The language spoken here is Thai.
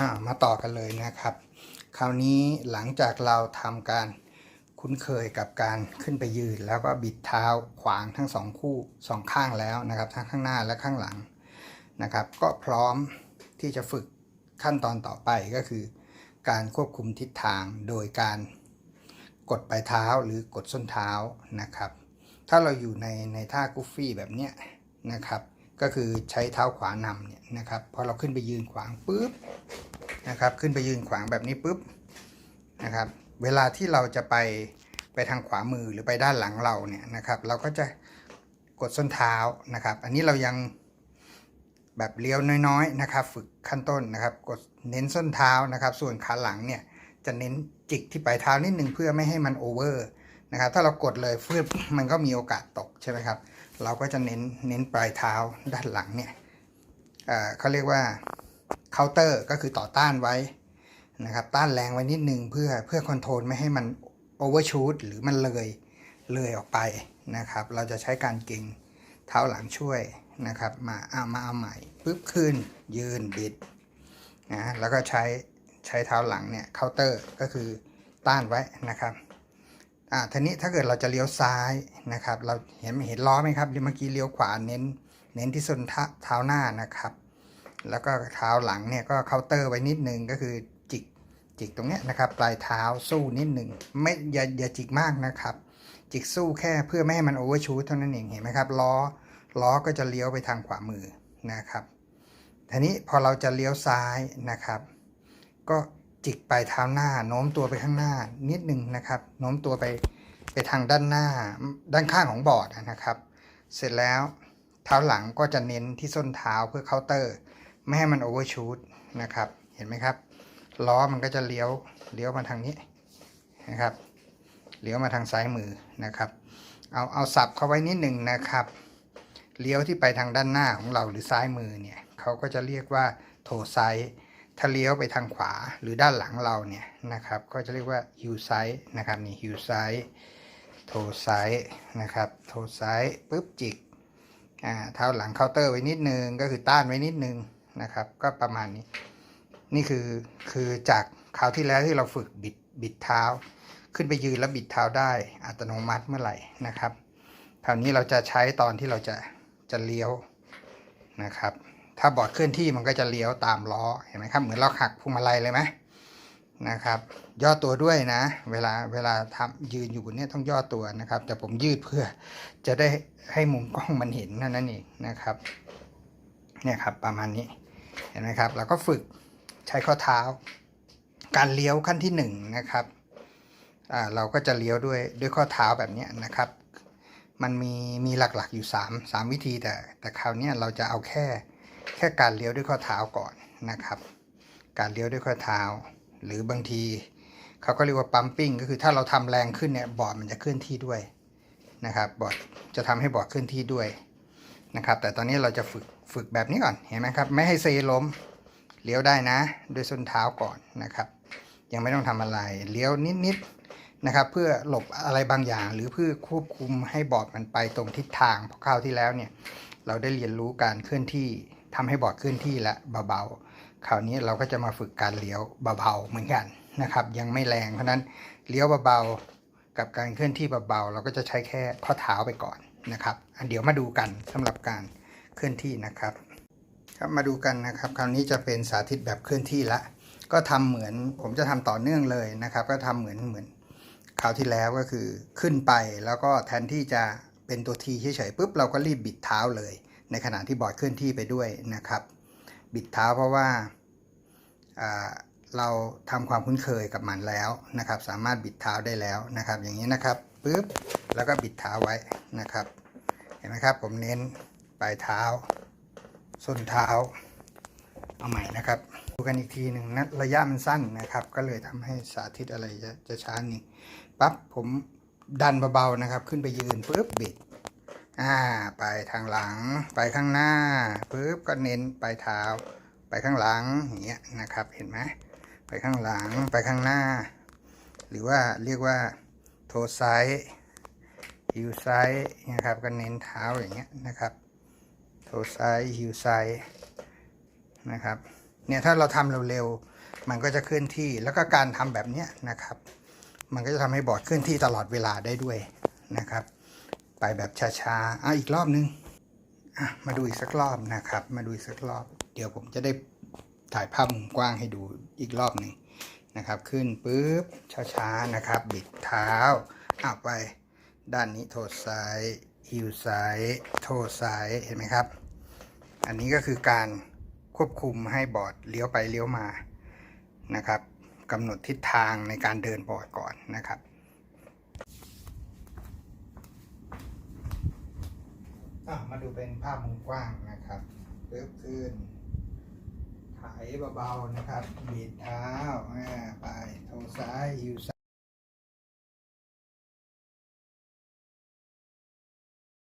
อ่ามาต่อกันเลยนะครับ คราวนี้หลังจากเราทำการคุ้นเคยกับการขึ้นไปยืน แล้วก็บิดเท้าขวางทั้งสองคู่สองข้างแล้วนะครับ ทั้งข้างหน้าและข้างหลังนะครับ ก็พร้อมที่จะฝึกขั้นตอนต่อไปก็คือ การควบคุมทิศทางโดยการกดปลายเท้าหรือกดส้นเท้านะครับ ถ้าเราอยู่ในในท่ากุฟฟี่แบบเนี้ยนะครับ ก็คือใช้เท้าขวานำเนี่ยนะครับพอเราขึ้นไปยืนขวางปุ๊บ นะครับ ขึ้นไปยืนขวางแบบนี้ปุ๊บนะครับ เวลาที่เราจะไปไปทางขวามือหรือไปด้านหลังเราเนี่ยนะครับ เราก็จะกดส้นเท้านะครับ อันนี้เรายังแบบเลี้ยวน้อยๆนะครับ ฝึกขั้นต้นนะครับ กดเน้นส้นเท้านะครับ ส่วนขาหลังเนี่ยจะเน้นจิกที่ปลายเท้านิดนึงเพื่อไม่ให้มันโอเวอร์นะครับ ถ้าเรากดเลยฟืบมันก็มีโอกาสตกใช่ไหมครับ เราก็จะเน้นเน้นปลายเท้าด้านหลังเนี่ยเอ่อเขาเรียกว่า เคาน์เตอร์ก็คือต่อต้านไว้นะครับต้านแรงไว้นิดนึงเพื่อเพื่อคอนโทรลไม่ให้มันโอเวอร์ชูตหรือมันเลยเลยออกไปนะครับ เราจะใช้การเก่งเท้าหลังช่วยนะครับ มาเอามาเอาใหม่ปุ๊บขึ้น ยืนบิดนะแล้วก็ใช้ใช้เท้าหลังเนี่ยเคาน์เตอร์ก็คือต้านไว้นะครับอ่าทีนี้ถ้าเกิดเราจะเลี้ยวซ้ายนะครับ เราเห็นเห็นล้อไหมครับเมื่อกี้เลี้ยวขวาเน้น เน้นที่ส้นเท้าเท้าหน้านะครับ แล้วก็เท้าหลังเนี่ยก็เคาน์เตอร์ไว้นิดนึงก็คือจิกจิกตรงเนี้ยนะครับปลายเท้าสู้นิดหนึ่งไม่อย่าอย่าจิกมากนะครับ จิกสู้แค่เพื่อไม่ให้มันโอเวอร์ชูตเท่านั้นเองเห็นไหมครับล้อล้อก็จะเลี้ยวไปทางขวามือนะครับทีนี้พอเราจะเลี้ยวซ้ายนะครับ ก็จิกปลายเท้าหน้าโน้มตัวไปข้างหน้านิดหนึ่งนะครับโน้มตัวไปไปทางด้านหน้าด้านข้างของบอร์ดนะครับ เสร็จแล้วเท้าหลังก็จะเน้นที่ส้นเท้าเพื่อเคาน์เตอร์ ไม่ให้มันโอเวอร์ชูตนะครับ เห็นไหมครับ ล้อมันก็จะเลี้ยวเลี้ยวมาทางนี้นะครับ เลี้ยวมาทางซ้ายมือนะครับ เอาเอาสับเข้าไว้นิดหนึ่งนะครับ เลี้ยวที่ไปทางด้านหน้าของเราหรือซ้ายมือเนี่ยเขาก็จะเรียกว่าโทไซด์ถ้าเลี้ยวไปทางขวาหรือด้านหลังเราเนี่ยนะครับ ก็จะเรียกว่าฮิวไซด์นะครับนี่ฮิวไซด์โทไซด์นะครับโทไซด์ปุ๊บจิกอ่าเท้าหลังเคาน์เตอร์ไว้นิดนึงก็คือต้านไว้นิดนึง นะครับ ก็ประมาณนี้ นี่คือคือจากคราวที่แล้วที่เราฝึกบิดบิดเท้า ขึ้นไปยืนแล้วบิดเท้าได้อัตโนมัติเมื่อไหร่นะครับคราวนี้เราจะใช้ตอนที่เราจะจะเลี้ยวนะครับ ถ้าบอร์ดเคลื่อนที่มันก็จะเลี้ยวตามล้อเห็นไหมครับ เหมือนเราหักพวงมาลัยเลยไหมนะครับ ย่อตัวด้วยนะ เวลาเวลาทำยืนอยู่บนเนี้ยต้องย่อตัวนะครับ แต่ผมยืดเพื่อจะได้ให้มุมกล้องมันเห็นนั่นนั่นเองนะครับ เนี่ยครับประมาณนี้ เห็นไหมครับเราก็ฝึกใช้ข้อเท้า การเลี้ยวขั้นที่หนึ่งนะครับเราก็จะเลี้ยวด้วยด้วยข้อเท้าแบบนี้นะครับ มันมีมีหลักๆอยู่ 3 3 วิธีแต่แต่คราวนี้เราจะเอาแค่แค่การเลี้ยวด้วยข้อเท้าก่อนนะครับ การเลี้ยวด้วยข้อเท้า หรือบางทีเขาก็เรียกว่าปั๊มปิ้งก็คือถ้าเราทำแรงขึ้นเนี่ยบอร์ดมันจะเคลื่อนที่ด้วยนะครับบอร์ดจะทำให้บอร์ดเคลื่อนที่ด้วยนะครับ แต่ตอนนี้เราจะฝึก ฝึกแบบนี้ก่อนเห็นไหมครับ ไม่ให้เซล้มเลี้ยวได้นะ ด้วยส้นเท้าก่อนนะครับ ยังไม่ต้องทำอะไรเลี้ยวนิดๆนะครับ เพื่อหลบอะไรบางอย่าง หรือเพื่อควบคุมให้บอร์ดมันไปตรงทิศทางเพราะคราวที่แล้วเนี่ยเราได้เรียนรู้การเคลื่อนที่ทำให้บอร์ดเคลื่อนที่และเบาๆคราวนี้เราก็จะมาฝึกการเลี้ยวเบาๆเหมือนกันนะครับ ยังไม่แรงเพราะนั้นเลี้ยวเบาๆกับการเคลื่อนที่เบาๆเราก็จะใช้แค่ข้อเท้าไปก่อนนะครับเดี๋ยวมาดูกันสำหรับการ เคลื่อนที่นะครับ ครับมาดูกันนะครับ คราวนี้จะเป็นสาธิตแบบเคลื่อนที่ละ ก็ทำเหมือนผมจะทำต่อเนื่องเลยนะครับ ก็ทำเหมือนเหมือนคราวที่แล้วก็คือขึ้นไปแล้วก็แทนที่จะเป็นตัวทีเฉยๆปุ๊บเราก็รีบบิดเท้าเลย ในขณะที่บอร์ดเคลื่อนที่ไปด้วยนะครับ บิดเท้าเพราะว่าอ่าเราทำความคุ้นเคยกับมันแล้วนะครับ สามารถบิดเท้าได้แล้วนะครับ อย่างนี้นะครับปุ๊บแล้วก็บิดเท้าไว้นะครับ เห็นไหมครับผมเน้น ปลายเท้า ส้นเท้า เอาใหม่นะครับ ดูกันอีกทีหนึ่งนะระยะมันสั้นนะครับ ก็เลยทำให้สาธิตอะไรจะจะช้านี่ปั๊บผมดันเบาๆนะครับ ขึ้นไปยืนปุ๊บบิดอ่าไปทางหลัง ไปข้างหน้าปุ๊บก็เน้นปลายเท้า ไปข้างหลังอย่างเงี้ยนะครับเห็นไหมไปข้างหลังไปข้างหน้า หรือว่าเรียกว่าโทไซด์ฮิวไซด์นะครับก็เน้นเท้าอย่างเงี้ยนะครับ โทไซด์ฮิวไซนะครับ เนี่ยถ้าเราทำเร็วๆ มันก็จะเคลื่อนที่ แล้วก็การทำแบบเนี้ยนะครับ มันก็จะทำให้บอร์ดเคลื่อนที่ตลอดเวลาได้ด้วยนะครับ ไปแบบช้าๆอะอีกรอบนึงอะมาดูอีกสักรอบนะครับ มาดูอีกสักรอบ เดี๋ยวผมจะได้ถ่ายภาพมุมกว้างให้ดูอีกรอบหนึ่งนะครับ ขึ้นปุ๊บช้าๆนะครับ บิดเท้าอะไปด้านนี้โทษซ้าย ฮิวซ้ายโทษซ้ายเห็นไหมครับ อันนี้ก็คือการควบคุมให้บอร์ดเลี้ยวไปเลี้ยวมานะครับกำหนดทิศทางในการเดินบอร์ดก่อนนะครับมาดูเป็นภาพมุมกว้างนะครับเพิ่มขึ้นไถเบาๆนะครับ บีดเท้าไปโทซ้ายฮิวซ้าย